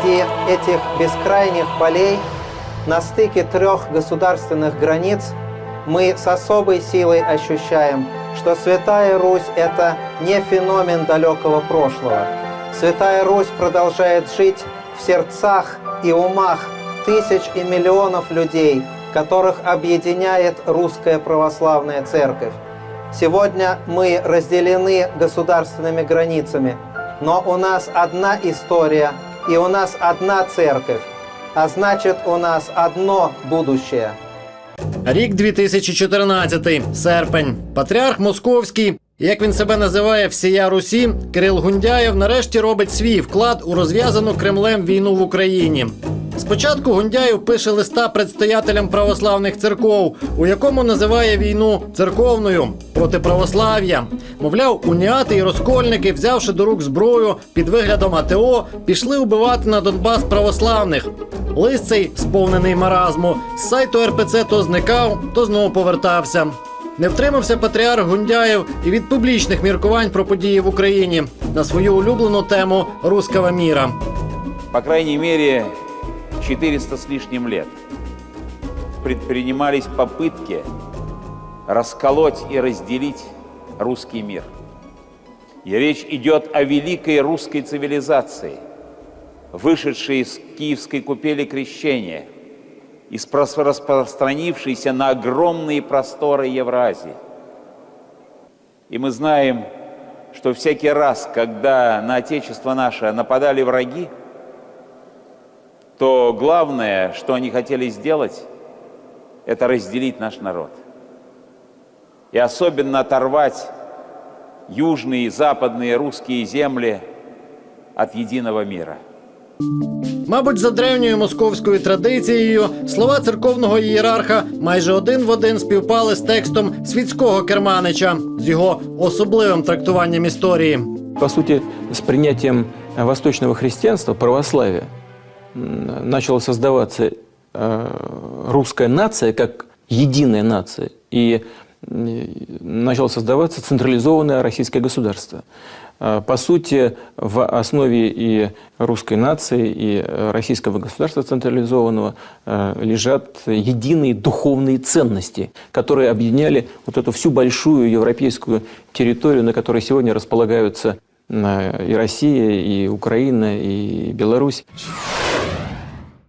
среди этих бескрайних полей, на стыке трех государственных границ, мы с особой силой ощущаем, что Святая Русь – это не феномен далекого прошлого. Святая Русь продолжает жить в сердцах и умах тысяч и миллионов людей, которых объединяет Русская Православная Церковь. Сегодня мы разделены государственными границами, но у нас одна история и у нас одна церковь, а значит у нас одно будущее. Рік 2014, серпень. Патріарх Московський, як він себе називає всія Русі, Кирил Гундяєв нарешті робить свій вклад у розв'язану Кремлем війну в Україні. Спочатку Гундяєв пише листа предстоятелям православних церков, у якому називає війну церковною проти православ'я. Мовляв, уніати і розкольники, взявши до рук зброю під виглядом АТО, пішли убивати на Донбас православних. Лист цей, сповнений маразму, з сайту РПЦ то зникав, то знову повертався. Не втримався патріарх Гундяєв і від публічних міркувань про події в Україні на свою улюблену тему руского міра. по крайней мере, 400 с лишним лет предпринимались попытки расколоть и разделить русский мир. И речь идет о великой русской цивилизации, вышедшей из киевской купели крещения и спро- распространившейся на огромные просторы Евразии. И мы знаем, что всякий раз, когда на Отечество наше нападали враги, то главное, что они хотели сделать, это разделить наш народ. И особенно оторвать южные и западные русские земли от единого мира. Мабуть, за древньою московською традицією слова церковного ієрарха майже один в один співпали з текстом світського керманича з його особливим трактуванням історії. По сути, с принятием э, восточного христианства, православия, м, начала создаваться э, русская нация как единая нация. И начало создаваться централизованное российское государство. Э, По сути, в основе и русской нации, и э, российского государства централизованного лежат единые духовные ценности, которые объединяли вот эту всю большую европейскую территорию, на которой сегодня располагаются и Россия, и Украина, и Беларусь.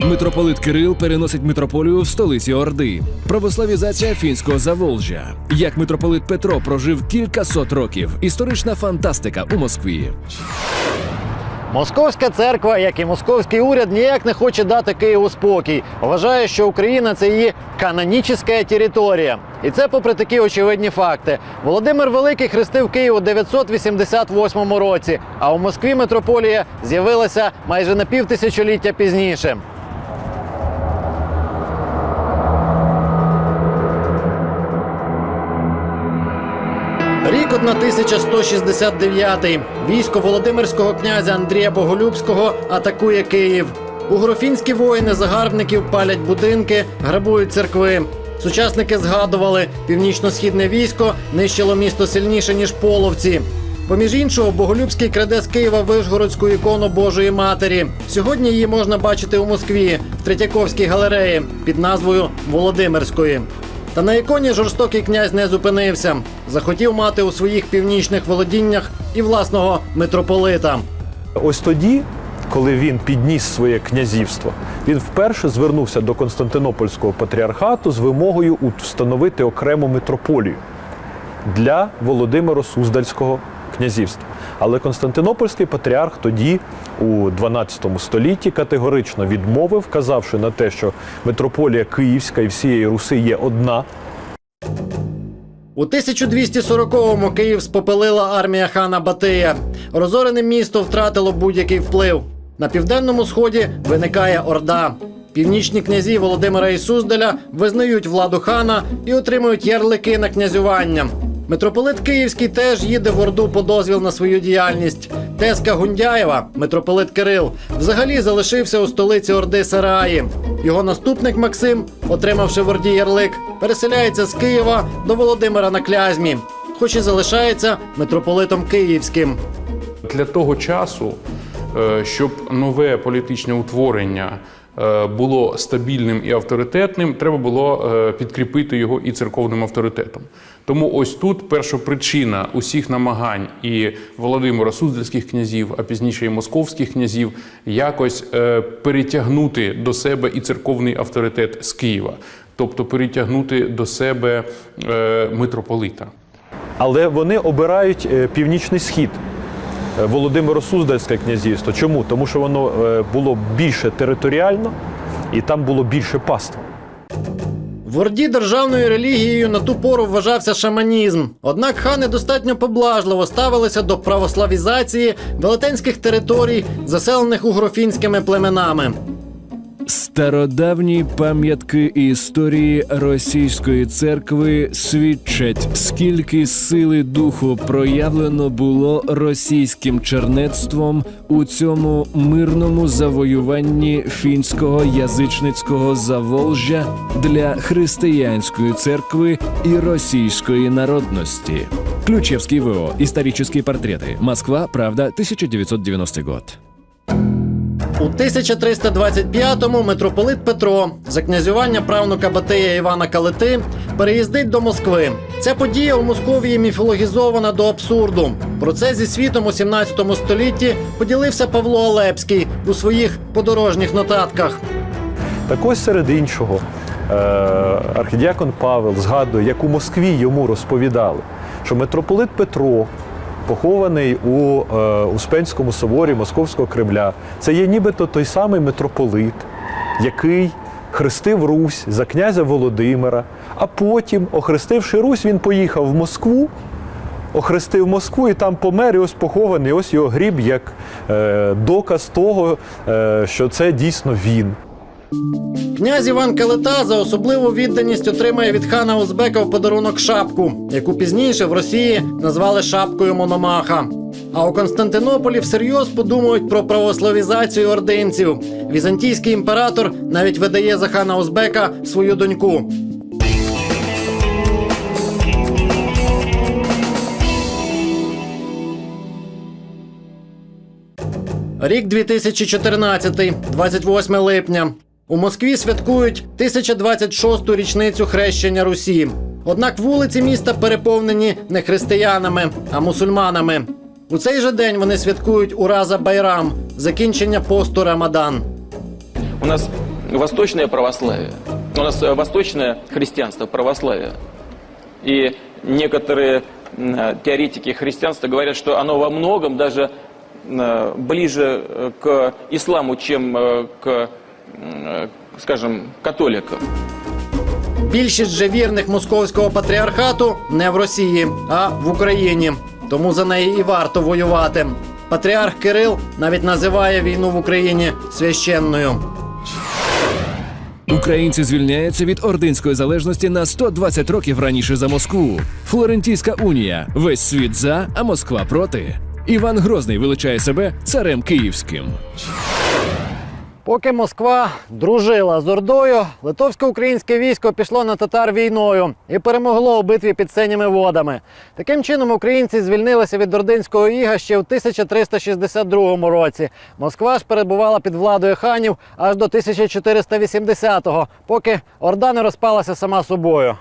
Митрополит Кирил переносить митрополію в столиці Орди. Православізація фінського Заволжя. Як митрополит Петро прожив кількасот років. Історична фантастика у Москві. Московська церква, як і московський уряд, ніяк не хоче дати Києву спокій. Вважає, що Україна це її канонічна територія. І це попри такі очевидні факти. Володимир Великий хрестив Київ у 988 році, а у Москві митрополія з'явилася майже на півтисячоліття пізніше. Рік 1169. Військо Володимирського князя Андрія Боголюбського атакує Київ. Угрофінські воїни загарбників палять будинки, грабують церкви. Сучасники згадували, північно-східне військо нищило місто сильніше, ніж половці. Поміж іншого, Боголюбський краде з Києва Вишгородську ікону Божої Матері. Сьогодні її можна бачити у Москві в Третьяковській галереї під назвою Володимирської. Та на іконі жорстокий князь не зупинився. Захотів мати у своїх північних володіннях і власного митрополита. Ось тоді, коли він підніс своє князівство, він вперше звернувся до Константинопольського патріархату з вимогою встановити окрему митрополію для Володимира Суздальського князівства. Але Константинопольський патріарх тоді, у 12 столітті, категорично відмовив, вказавши на те, що митрополія Київська і всієї Руси є одна, У 1240-му Київ спопелила армія хана Батия. Розорене місто втратило будь-який вплив. На південному сході виникає Орда. Північні князі Володимира і Суздаля визнають владу хана і отримують ярлики на князювання. Митрополит Київський теж їде в Орду по дозвіл на свою діяльність. Теска Гундяєва, митрополит Кирил, взагалі залишився у столиці Орди Сараї. Його наступник Максим, отримавши в Орді ярлик, переселяється з Києва до Володимира на Клязьмі, хоч і залишається митрополитом Київським. Для того часу е, щоб нове політичне утворення е, було стабільним і авторитетним, треба було е, підкріпити його і церковним авторитетом. Тому ось тут першопричина усіх намагань і Володимира Суздальських князів, а пізніше і московських князів, якось е, перетягнути до себе і церковний авторитет з Києва, тобто перетягнути до себе е, митрополита. Але вони обирають е, північний схід. е, Володимиро Суздальське князівство. Чому? Тому що воно е, було більше територіально і там було більше паства. В Орді державною релігією на ту пору вважався шаманізм. Однак хани достатньо поблажливо ставилися до православізації велетенських територій, заселених угрофінськими племенами. Стародавні пам'ятки історії російської церкви свідчать, скільки сили духу проявлено було російським чернецтвом у цьому мирному завоюванні фінського язичницького заволжя для християнської церкви і російської народності. Ключевский ВО. Исторические портреты. Москва. Правда. 1990 год. У 1325-му митрополит Петро за князювання правнука Батия Івана Калити переїздить до Москви. Ця подія у Московії міфологізована до абсурду. Про це зі світом у 17 столітті поділився Павло Олепський у своїх подорожніх нотатках. Так ось серед іншого, е, архідіакон Павел згадує, як у Москві йому розповідали, що митрополит Петро, похований у е, Успенському соборі Московського Кремля, це є нібито той самий митрополит, який хрестив Русь за князя Володимира, а потім, охрестивши Русь, він поїхав в Москву. Охрестив Москву і там помер, і ось похований. Ось його гріб як е, доказ того, е, що це дійсно він. Князь Іван Калита за особливу відданість отримає від хана Узбека в подарунок шапку, яку пізніше в Росії назвали шапкою Мономаха. А у Константинополі всерйоз подумають про православізацію ординців. Візантійський імператор навіть видає за хана Узбека свою доньку. Рік 2014, 28 липня. У Москві святкують 1026-ту річницю хрещення Русі. Однак вулиці міста переповнені не християнами, а мусульманами. У цей же день вони святкують Ураза Байрам, закінчення посту Рамадан. У нас восточное православие, у нас э, восточное христианство, православие. И некоторые м, э, теоретики христианства говорят, что оно во многом даже э, ближе э, к исламу, чем э, к, скажем, католикам. Більшість же вірних московського патріархату не в Росії, а в Україні. Тому за неї і варто воювати. Патріарх Кирил навіть називає війну в Україні священною. Українці звільняються від ординської залежності на 120 років раніше за Москву. Флорентійська унія. Весь світ за, а Москва проти. Іван Грозний величає себе царем київським. Поки Москва дружила з Ордою, литовсько-українське військо пішло на татар війною і перемогло у битві під синіми водами. Таким чином українці звільнилися від ординського іга ще в 1362 році. Москва ж перебувала під владою ханів аж до 1480-го, поки Орда не розпалася сама собою.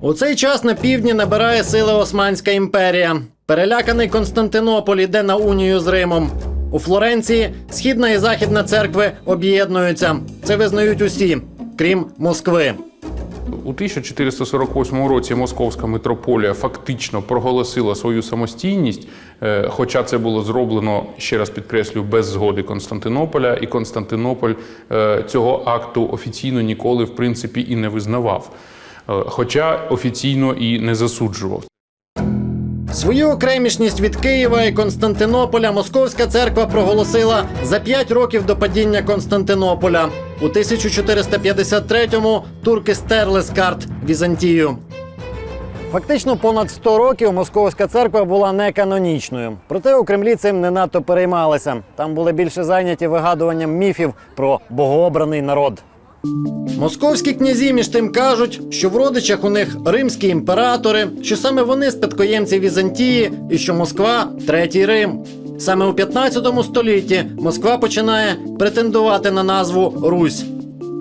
У цей час на півдні набирає сили Османська імперія. Переляканий Константинополь іде на унію з Римом. У Флоренції східна і західна церкви об'єднуються. Це визнають усі, крім Москви. У 1448 році Московська митрополія фактично проголосила свою самостійність, е, хоча це було зроблено, ще раз підкреслю, без згоди Константинополя, і Константинополь е, цього акту офіційно ніколи, в принципі, і не визнавав, Е, хоча офіційно і не засуджував. Свою окремішність від Києва і Константинополя Московська церква проголосила за 5 років до падіння Константинополя. У 1453-му турки стерли з карт Візантію. Фактично понад 100 років Московська церква була неканонічною. Проте у Кремлі цим не надто переймалися. Там були більше зайняті вигадуванням міфів про богообраний народ. Московські князі між тим кажуть, що в родичах у них римські імператори, що саме вони спадкоємці Візантії і що Москва третій Рим. Саме у 15 столітті Москва починає претендувати на назву Русь.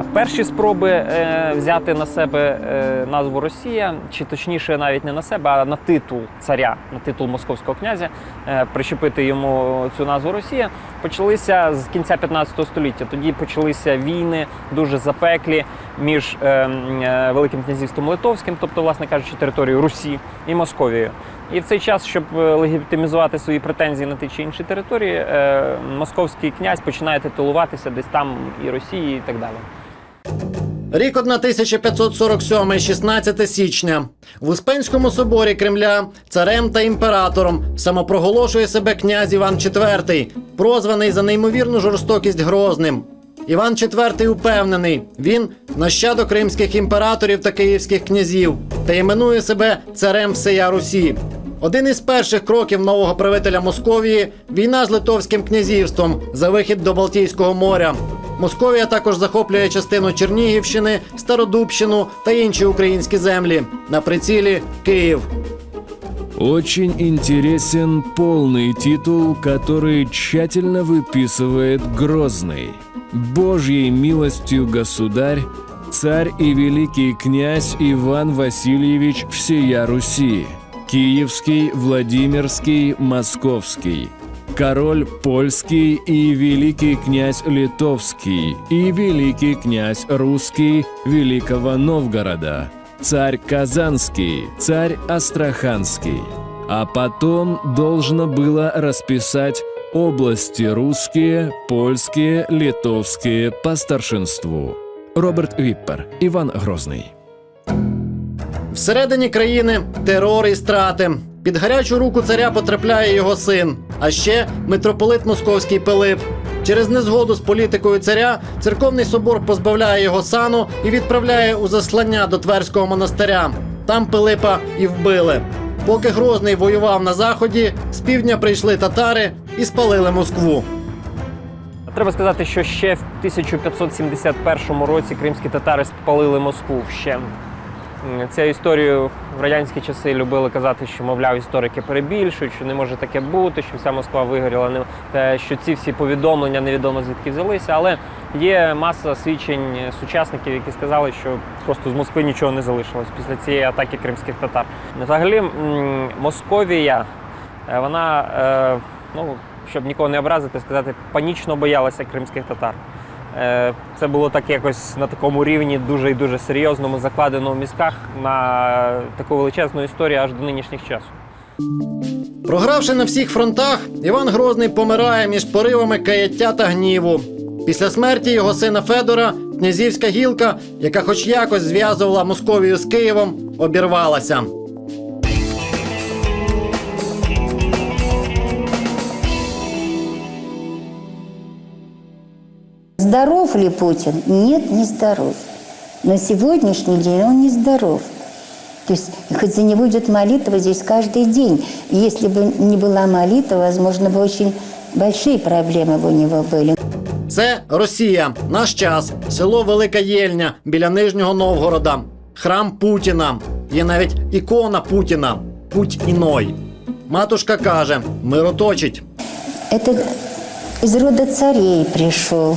Перші спроби е, взяти на себе е, назву Росія, чи точніше навіть не на себе, а на титул царя, на титул московського князя, е, прищепити йому цю назву Росія, почалися з кінця 15 століття. Тоді почалися війни дуже запеклі між Великим князівством Литовським, тобто, власне кажучи, територією Русі і Московією. І в цей час, щоб легітимізувати свої претензії на ті чи інші території, московський князь починає титулуватися десь там і Росії, і так далі. Рік 1547, 16 січня. В Успенському соборі Кремля царем та імператором самопроголошує себе князь Іван IV, прозваний за неймовірну жорстокість Грозним. Іван IV упевнений, він нащадок кримських імператорів та київських князів та іменує себе царем всея Русі. Один із перших кроків нового правителя Московії війна з Литовським князівством за вихід до Балтійського моря. Московія також захоплює частину Чернігівщини, Стародубщину та інші українські землі. На прицілі Київ. Очень интересен полный титул, который тщательно выписывает Грозный. Божьей милостью государь, царь и великий князь Иван Васильевич всея Руси, Киевский, Владимирский, Московский, король польский и великий князь литовский и великий князь русский Великого Новгорода, царь Казанский, царь Астраханский. А потом должно было расписать области русские, польские, литовские по старшинству. Роберт Виппер, Иван Грозный. Всередині країни терор і страти. Під гарячу руку царя потрапляє його син, а ще митрополит Московський Пилип. Через незгоду з політикою царя церковний собор позбавляє його сану і відправляє у заслання до Тверського монастиря. Там Пилипа і вбили. Поки Грозний воював на заході, з півдня прийшли татари і спалили Москву. Треба сказати, що ще в 1571 році кримські татари спалили Москву вщент. Цю історію в радянські часи любили казати, що, мовляв, історики перебільшують, що не може таке бути, що вся Москва вигоріла, що ці всі повідомлення невідомо звідки взялися. Але є маса свідчень сучасників, які сказали, що просто з Москви нічого не залишилось після цієї атаки кримських татар. Взагалі, Московія, е, вона, е, ну, щоб нікого не образити, сказати, панічно боялася кримських татар. Е, Це було так якось на такому рівні дуже і дуже серйозному, закладено в мізках на таку величезну історію аж до нинішніх часів. Програвши на всіх фронтах, Іван Грозний помирає між поривами каяття та гніву. Після смерті його сина Федора князівська гілка, яка хоч якось зв'язувала Московію з Києвом, обірвалася. Здоров ли Путин? Нет, не здоров. На сегодняшний день он не здоров. То есть, хоть за него идет молитва здесь каждый день. И Если бы не была молитва, возможно, бы очень большие проблемы бы у него были. Це Росія, наш час, село Велика Єльня біля Нижнього Новгорода, храм Путіна. Є навіть ікона Путіна Путь іной. Матушка каже: мироточить. Это из рода царей пришел,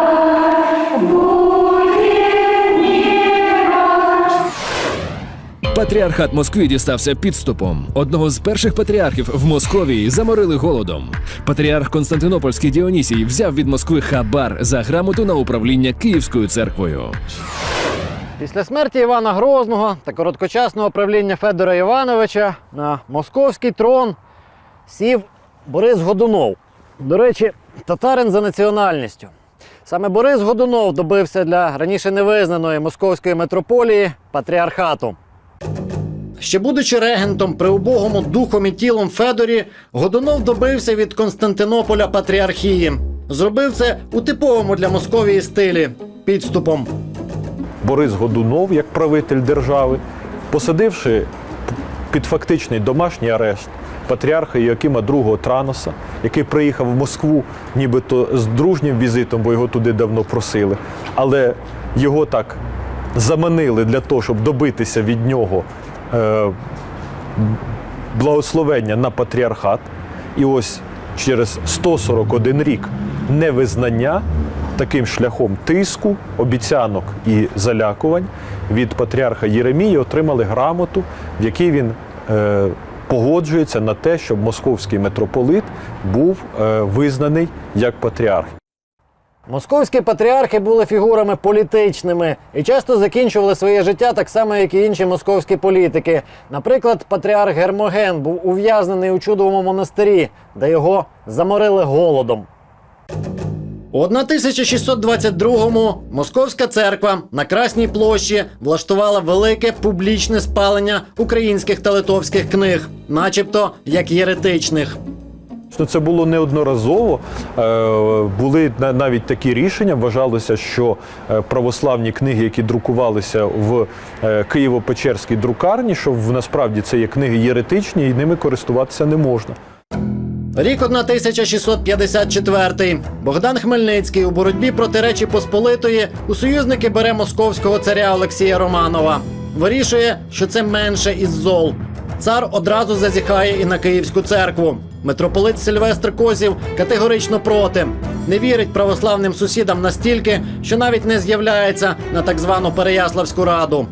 Патріархат Москви дістався підступом. Одного з перших патріархів в Московії заморили голодом. Патріарх Константинопольський Діонісій взяв від Москви хабар за грамоту на управління Київською церквою. Після смерті Івана Грозного та короткочасного правління Федора Івановича на московський трон сів Борис Годунов. До речі, татарин за національністю. Саме Борис Годунов добився для раніше невизнаної московської митрополії патріархату. Ще будучи регентом при убогому духом і тілом Федорі, Годунов добився від Константинополя патріархії. Зробив це у типовому для Московії стилі підступом. Борис Годунов, як правитель держави, посадивши під фактичний домашній арешт патріарха Іоакима II Траноса, який приїхав в Москву нібито з дружнім візитом, бо його туди давно просили. Але його так заманили для того, щоб добитися від нього благословення на патріархат. І ось через 141 рік невизнання таким шляхом тиску, обіцянок і залякувань від патріарха Єремії отримали грамоту, в якій він е, погоджується на те, щоб московський митрополит був е, визнаний як патріарх. Московські патріархи були фігурами політичними і часто закінчували своє життя так само, як і інші московські політики. Наприклад, патріарх Гермоген був ув'язнений у чудовому монастирі, де його заморили голодом. У 1622-му Московська церква на Красній площі влаштувала велике публічне спалення українських та литовських книг, начебто як єретичних. Ну, це було неодноразово. Е, Були навіть такі рішення. Вважалося, що е, православні книги, які друкувалися в е, Києво-Печерській друкарні, що насправді це є книги єретичні, і ними користуватися не можна. Рік 1654. Богдан Хмельницький у боротьбі проти Речі Посполитої у союзники бере московського царя Олексія Романова. Вирішує, що це менше із зол. Цар одразу зазіхає і на Київську церкву. Митрополит Сильвестр Козів категорично проти. Не вірить православним сусідам настільки, що навіть не з'являється на так звану Переяславську раду.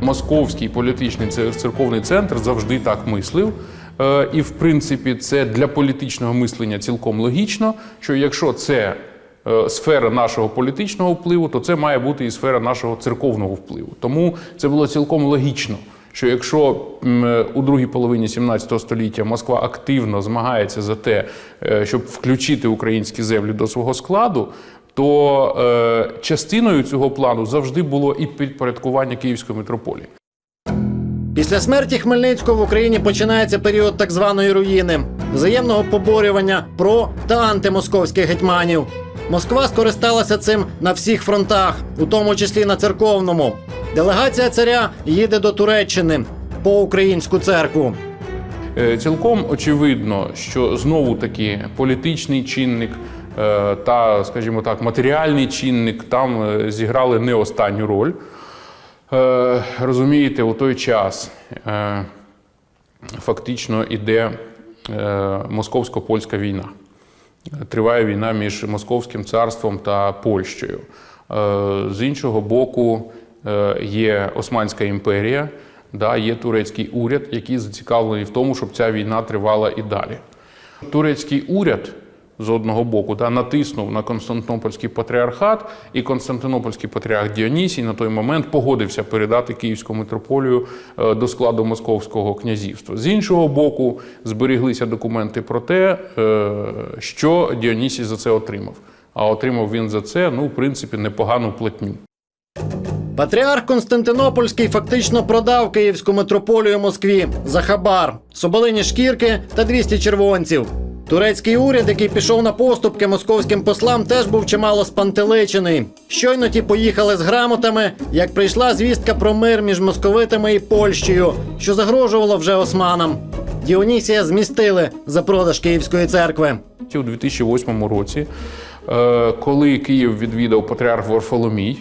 Московський політичний церковний центр завжди так мислив. Е, І, в принципі, це для політичного мислення цілком логічно, що якщо це е, сфера нашого політичного впливу, то це має бути і сфера нашого церковного впливу. Тому це було цілком логічно. Що якщо у другій половині 17 століття Москва активно змагається за те, е, щоб включити українські землі до свого складу, то е, частиною цього плану завжди було і підпорядкування Київської митрополії. Після смерті Хмельницького в Україні починається період так званої руїни, взаємного поборювання про та антимосковських гетьманів. Москва скористалася цим на всіх фронтах, у тому числі на церковному. Делегація царя їде до Туреччини по українську церкву. Е, Цілком очевидно, що знову таки політичний чинник е, та, скажімо так, матеріальний чинник там е, зіграли не останню роль. Розумієте, у той час фактично іде е, московсько-польська війна. Триває війна між Московським царством та Польщею. З іншого боку, є Османська імперія, да, є турецький уряд, який зацікавлений в тому, щоб ця війна тривала і далі. Турецький уряд з одного боку да, натиснув на Константинопольський патріархат, і Константинопольський патріарх Діонісій на той момент погодився передати Київську митрополію е, до складу Московського князівства. З іншого боку, зберіглися документи про те, е, що Діонісій за це отримав. А отримав він за це, ну, в принципі, непогану платню. Патріарх Константинопольський фактично продав київську митрополію Москві за хабар, соболині шкірки та 200 червонців. Турецький уряд, який пішов на поступки московським послам, теж був чимало спантеличений. Щойно ті поїхали з грамотами, як прийшла звістка про мир між московитами і Польщею, що загрожувало вже османам. Діонісія змістили за продаж Київської церкви. У 2008 році, е, коли Київ відвідав патріарх Варфоломій,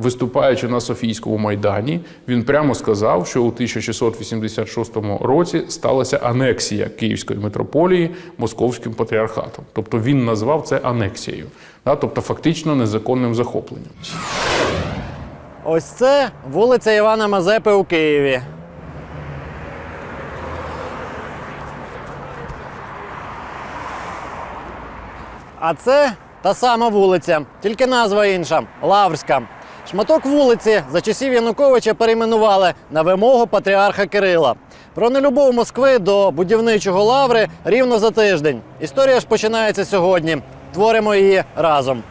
виступаючи на Софійському майдані, він прямо сказав, що у 1686 році сталася анексія Київської митрополії московським патріархатом. Тобто він назвав це анексією, тобто фактично незаконним захопленням. Ось це вулиця Івана Мазепи у Києві. А це та сама вулиця, тільки назва інша Лаврська. Шматок вулиці за часів Януковича перейменували на вимогу патріарха Кирила. Про нелюбов Москви до будівничого лаври рівно за тиждень. Історія ж починається сьогодні. Творимо її разом.